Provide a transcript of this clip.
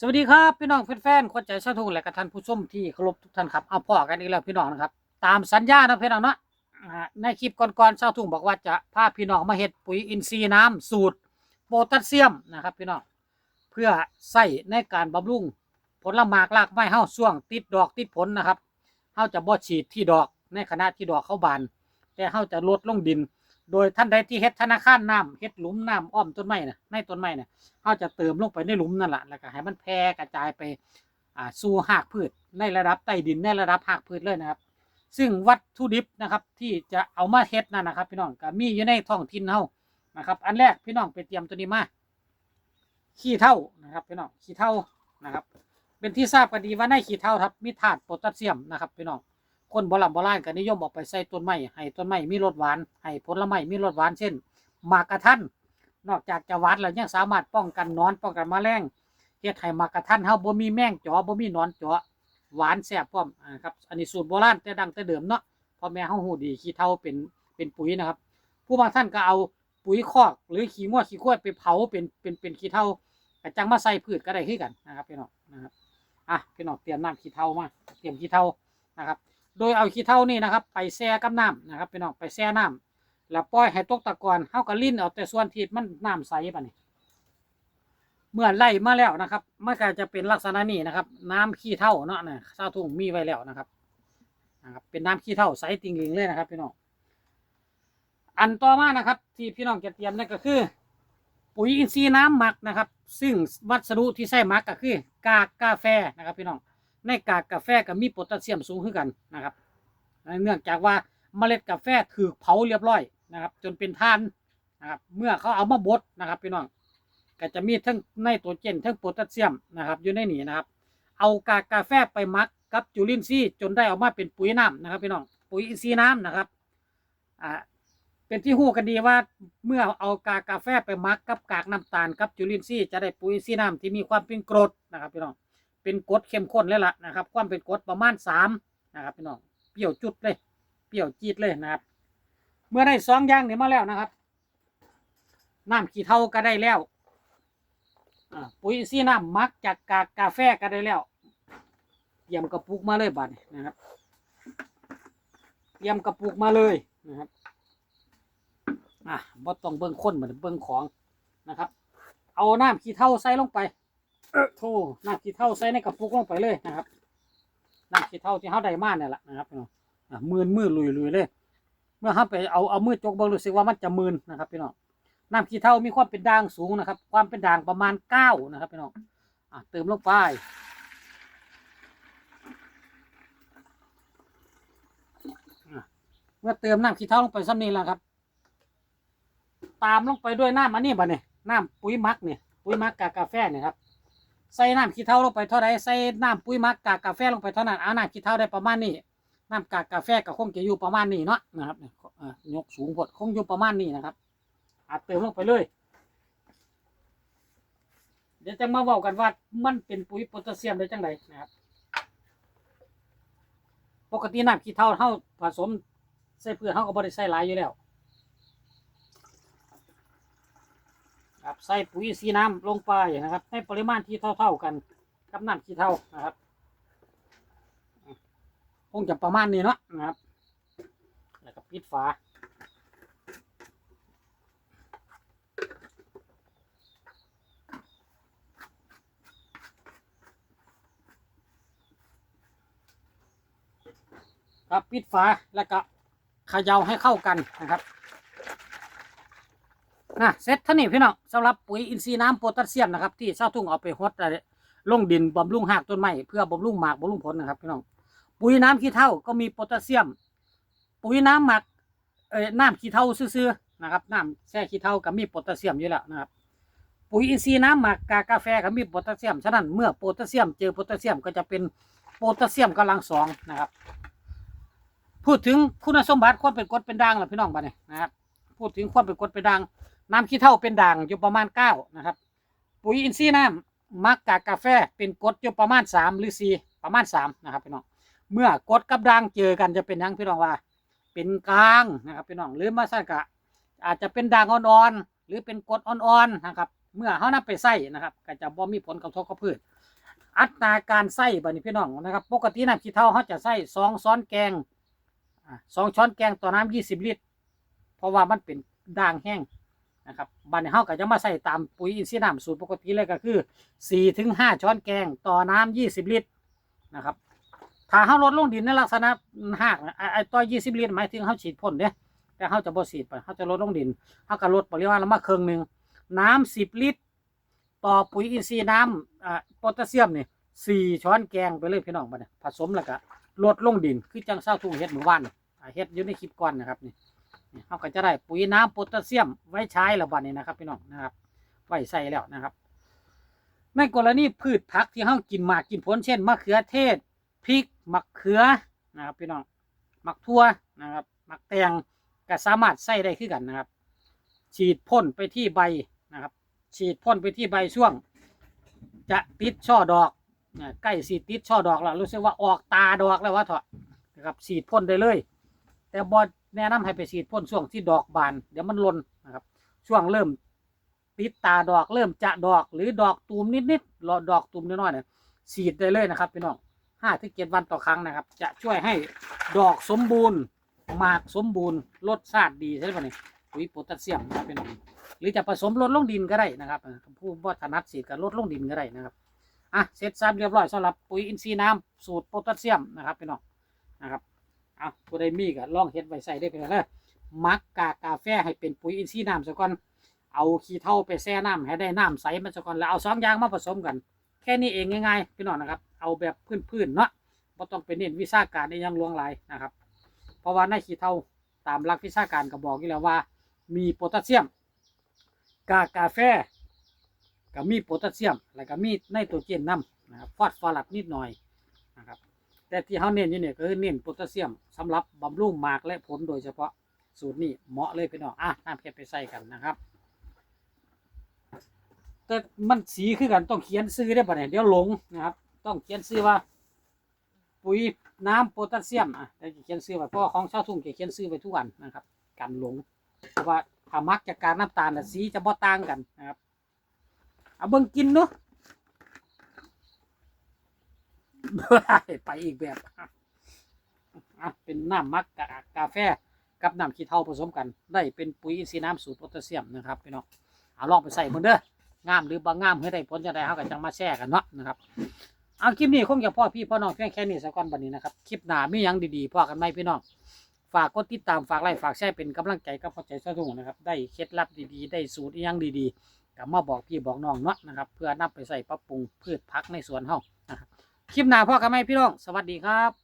สวัสดีครับพี่น้องแฟนๆคนใจชาวทุ่งและกท่านผู้ชมที่เคารพทุกท่านครับเอาพ่อกันอีกแล้วพี่น้องนะครับ ตามสัญญานะพี่น้องเนาะในคลิปก่อนๆชาวทุ่งบอกว่าจะพาพี่น้องมาเฮ็ดปุ๋ยอินทรีย์น้ำสูตรโพแทสเซียมนะครับพี่น้องเพื่อใส่ในการบำรุงผลละหมากรากไม้เฮาช่วงติดดอกติดผลนะครับเฮาจะบ่ฉีดที่ดอกในขณะที่ดอกเข้าบาน แต่เฮาจะลดลงดิน โดยท่านใดที่เฮ็ดธนาคารน้ำเฮ็ดหลุมน้ำอ้อมต้นไม้น่ะในต้นไม้น่ะเราจะเติมลงไปในหลุมนั่นแหละแล้วก็ให้มันแพร่กระจายไปอ่าสู่หากพืช ในระดับใต้ดินในระดับหากพืชเลยนะครับ ซึ่งวัตถุดิบนะครับที่จะเอามาเฮ็ดนั่นนะครับ พี่น้องก็มีอยู่ในท้องถิ่นเฮานะครับ อันแรกพี่น้องไปเตรียมตัวนี้มาขี้เถ้านะครับพี่น้องขี้เถ้านะครับ เป็นที่ทราบกันดีว่าในขี้เถ้าครับมีธาตุโพแทสเซียมนะครับพี่น้อง คนโบราณโบราณก็นิยมออกไปใส่ต้นไม้ให้ต้นไม้มีรสหวานให้ผลไม้มีรสหวานเช่นหมากกระทันนอกจากจะหวานแล้วยังสามารถป้องกันนอนป้องกันแมลงเฮ็ดให้หมากกระทันเฮาบ่มีแมงจ๋อบ่มีนอนจ๋อหวานแซ่บพร้อมอ่าครับอันนี้สูตรโบราณแต่ดังแต่เดิมเนาะพ่อแม่เฮาฮู้ดีขี้เถ้าเป็นเป็นปุ๋ยนะครับ ผู้บางท่านก็เอาปุ๋ยคอกหรือขี้งัวขี้ควายไปเผาเป็นเป็นเป็นขี้เถ้ากระจังมาใส่พืชก็ได้คือกันนะครับพี่น้องนะครับอะพี่น้องเตรียมน้ำขี้เถ้ามาเตรียมขี้เถ้านะครับ โดยเอาขี้เถ้านี่นะครับ ไปแช่กับน้ำนะครับพี่น้องไปแช่น้ำแล้วปล่อยให้ตกตะกอนเฮาก็ลิ้นเอาแต่ส่วนที่มันน้ำใสปะนี่เมื่อไล่มาแล้วนะครับมันก็จะเป็นลักษณะนี้นะครับ น้ำขี้เถ้าเนาะนะชาวทุ่งมีไว้แล้วนะครับนะครับ เป็นน้ำขี้เถ้าใสติงหลิงเลยนะครับพี่น้องอันต่อมานะครับ ที่พี่น้องจะเตรียมนั่นก็คือ ปุ๋ยอินทรีย์น้ำหมักนะครับ ซึ่งวัสดุที่ใช้หมักก็คือ กากกาแฟนะครับพี่น้อง ในกากกาแฟก็มีโพแทสเซียมสูงขึ้นกันนะครับเนื่องจากว่าเมล็ดกาแฟถูกเผาเรียบร้อยนะครับ จนเป็นท่านนะครับเมื่อเขาเอามาบดนะครับพี่น้องก็จะมีทั้งไนโตรเจนทั้งโพแทสเซียมนะครับอยู่ในนี้นะครับ เอากากกาแฟไปมักกับจุลินทรีย์จนได้ออกมาเป็นปุ๋ยน้ำนะครับพี่น้องปุ๋ยอินทรีย์น้ำนะครับอ่าเป็นที่หู้กันดีว่าเมื่อเอากากกาแฟไปมักกับกากน้ำตาลกับจุลินทรีย์จะได้ปุ๋ยอินทรีย์น้ำที่มีความเป็นกรดนะครับพี่น้อง เป็นกดเข้มข้นเลยล่ะนะครับ ความเป็นกดประมาณสามนะครับพี่น้องเปรี้ยวจุดเลย เปรี้ยวจีดเลยนะครับ เมื่อได้สองอย่างนี้มาแล้วนะครับน้ำขี้เถ้าก็ได้แล้วปุ๋ยซีน้ำมักจากกากกาแฟก็ได้แล้วเตรียมกระปุกมาเลยบัดนี้นะครับเตรียมกระปุกมาเลยนะครับอะบ่ต้องเบิ่งคนเหมือนเบิ่งของนะครับ เอาน้ำขี้เถ้าใส่ลงไป โธ่น้ำขี้เถ้าใส่ในกระปุกลงไปเลยนะครับน้ำขี้เถ้าที่เขาได้มาเนี่ยแหละนะครับพี่น้องอะมืนมือลุยลุยเลย เมื่อเขาไปเอาเอามือจกเบิ่งรู้สึกว่ามันจะมืนนะครับพี่น้องน้ำขี้เถ้ามีความเป็นด่างสูงนะครับ ความเป็นด่างประมาณเก้านะครับพี่น้องอะเติมลงไปเมื่อเติมน้ำขี้เถ้าลงไปซ้ำนี้แล้วครับ ตามลงไปด้วยน้ำอันนี้บ่เนี่ยน้ำปุ๋ยมักเนี่ยปุ๋ยมักกากาแฟเนี่ยครับ ใส่น้ำขี้เถ้าลงไปเท่าไรใส่น้ำปุ๋ยหมักกากกาแฟลงไปเท่านั้นเอาน้ำขี้เถ้าได้ประมาณนี้น้ำกากกาแฟก็คงจะอยู่ประมาณนี้เนาะนะครับยกสูงพดคงอยู่ประมาณนี้นะครับอาเติมลงไปเลย เดี๋ยวจะมาเว้ากันว่ามันเป็นปุ๋ยโพแทสเซียมได้จังไดนะครับ ปกติน้ำขี้เถ้าเฮาผสมใส่เพื่อเฮาก็บ่ได้ใส่หลายอยู่แล้ว ครับใส่ปุ๋ยสีน้ำลงไปนะครับในปริมาณที่เท่า ๆกันกับน้ำขี้เถ้านะครับคงจะประมาณนี้เนาะนะครับ แล้วก็ปิดฝาครับปิดฝาแล้วก็เขย่าให้เข้ากันนะครับ นะเสร็จท่านี้พี่น้องสำหรับปุ๋ยอินทรีย์น้ำโพแทสเซียมนะครับที่ช้าทุ่งเอาไปฮดอะไรลงดินบำรุงหากต้นไม้เพื่อบำรุงหมากบำรุงผลนะครับพี่น้องปุ๋ยน้ำขี้เถ้าก็มีโพแทสเซียม ปุ๋ยน้ำหมักเอ่อน้ำขี้เถ้าซื่อๆนะครับน้ำแช่ขี้เถ้าก็มีโพแทสเซียมอยู่แล้วนะครับปุ๋ยอินทรีย์น้ำหมักกากาแฟก็มีโพแทสเซียมฉะนั้นเมื่อโพแทสเซียมเจอโพแทสเซียมก็จะเป็นโพแทสเซียมกำลังสองนะครับพูดถึงคุณสมบัติความเป็นกรดเป็นด่างล่ะพี่น้องบ้านนี้นะครับพูดถึงความเป็นกรดเป็นด่าง น้ำขี้เถ้าเป็นด่างอยู่ประมาณเก้านะครับ ปุ๋ยอินทรีย์น้ำมักกากาแฟเป็นกรดอยู่ประมาณสามหรือสี่ประมาณสามนะครับพี่น้องเมื่อกดกับด่างเจอกันจะเป็นยังพี่น้องว่า เป็นกลางนะครับพี่น้องหรือมาสั้นกะอาจจะเป็นด่างอ่อนๆหรือเป็นกรดอ่อนๆนะครับ เมื่อเขานำไปใส่นะครับก็จะบ่มีผลกระทบกับพืชอัตราการใส่บัดนี้พี่น้องนะครับ ปกติน้ำขี้เถ้าเขาจะใส่สองช้อนแกงสองช้อนแกงต่อน้ำยี่สิบลิตร เพราะว่ามันเป็นด่างแห้ง นะครับบัดนี้เขาก็จะมาใส่ตามปุ๋ยอินทรีย์น้ำสูตรปกติเลยก็คือสี่ถึงห้าช้อนแกงต่อน้ำยี่สิบลิตรนะครับถ้าเขาลดลงดินในลักษณะหากไอ้ต่อยี่สิบลิตรหมายถึงเขาฉีดพ่นเด้แต่เขาจะบ่ฉีดไปเขาจะลดลงดินเขาก็ลดปริมาณลงมาครึ่งหนึ่งน้ำสิบลิตร ต่อปุ๋ยอินทรีย์น้ำอ่าโพแทสเซียมนี่สี่ช้อนแกงไปเลยพี่น้องบัดนี้ผสมแล้วก็ลดลงดินคือจังเศร้าทุ่งเฮ็ดหมู่บ้านเฮ็ดอยู่ในคลิปก่อนนะครับนี่ เขาก็จะได้ปุ๋ยน้ำโพแทสเซียมไว้ใช้แล้วบัดนี้นะครับพี่น้องนะครับไว้ใส่แล้วนะครับ ในกรณีพืชผักที่เขากินหมากกินผลเช่นมะเขือเทศพริกมะเขือนะครับพี่น้องมะทั่วนะครับมะแตงก็สามารถใส่ได้คือกันนะครับ ฉีดพ่นไปที่ใบนะครับ ฉีดพ่นไปที่ใบช่วง จะติดช่อดอกนะใกล้สีติดช่อดอกแล้วรู้สึกว่าออกตาดอกแล้วว่าเถอะนะครับฉีดพ่นได้เลย แต่บอ แนะนำให้ไปฉีดพ่นช่วงที่ดอกบาน เดี๋ยวมันลนนะครับ ช่วงเริ่มติดตาดอกเริ่มจะดอกหรือดอกตูมนิดๆรอดอกตูมน้อยๆเนี่ยฉีดได้เลยนะครับพี่น้องห้าถึงเจ็ดวันต่อครั้งนะครับ จะช่วยให้ดอกสมบูรณ์หมากสมบูรณ์รสชาติดีใช่ไหมนี่ปุ๋ยโพแทสเซียมนะครับพี่น้องหรือจะผสมลดลงดินก็ได้นะครับผู้บ่ถนัดสีดก็ลดลงดินก็ได้นะครับอะเสร็จสับเรียบร้อยสำหรับปุ๋ยอินทรีย์น้ำสูตรโพแทสเซียมนะครับพี่น้องนะครับ อาผู้ใดมีก็ลองเฮ็ดไว้ใส่ได้เป็นไรมักกากกาแฟให้เป็นปุ๋ยอินทรีย์น้ำซะก่อนเอาขี้เถ้าไปแช่น้ำให้ได้น้ำใสมันซะก่อนแล้วเอาสองอย่างมาผสมกัน แค่นี้เองง่ายๆพี่น้องนะครับ เอาแบบพื้นๆเนาะบ่ต้องไปเน้นวิชาการในยังลวงหลายนะครับ เพราะว่าในขี้เถ้าตามหลักวิชาการก็บอกอยู่แล้วว่า มีโพแทสเซียม กากาแฟก็มีโพแทสเซียม แล้วก็มีไนโตรเจนนํนะครับฟอสฟอรัสนิดหน่อยนะครับ แต่ที่เขาเน้นอยู่เนี่ยก็คือเน้นโพแทสเซียมสำหรับบำรุงหมากและผลโดยเฉพาะสูตรนี้เหมาะเลยพี่น้องอะน้ำเพชรไปใส่กันนะครับ แต่มันสีคือกันต้องเขียนซื้อได้ป่ะเนี่ยเดี๋ยวหลงนะครับ ต้องเขียนซื้อว่า ปุ๋ยน้ำโพแทสเซียมอะแต่จะเขียนซื้อไว้เพราะว่าของชาวทุ่งจะเขียนซื้อไว้ทุกวันนะครับ กันหลงเพราะว่าถ้ามักจากการน้ำตาลน่สีจะบ่ต่างกันนะครับเอาเบิ่งกินเนาะ ไปอีกแบบอะเป็นน้ำมักกากาแฟกับน้ำขี้เถ้าผสมกัน ได้เป็นปุ๋ยอินทรีย์น้ำสูตรโพแทสเซียมนะครับพี่น้องเอาลองไปใส่เบิ่งเด้องามหรือบางงามให้ได้ผลจะได้เฮาก็จังมาแชร์กันเนาะนะครับเอาคลิปนี้คงจะพ่อพี่พ่อน้องเพียงแค่นี้สักก่อนบัดนี้นะครับคลิปหน้ามียังดีๆพ่อกันไหมพี่น้องฝากกดติดตามฝากไลค์ฝากแชร์เป็นกำลังใจกับพ่อใจสะทุ่งนะครับได้เคล็ดลับดีๆ ได้สูตรยังดีๆก็มาบอกพี่บอกน้องเนาะนะครับ เพื่อนำไปใส่ปรับปรุงพืชพักในสวนเฮานะครับ คลิปหน้าพ่อกันไหมพี่น้อง สวัสดีครับ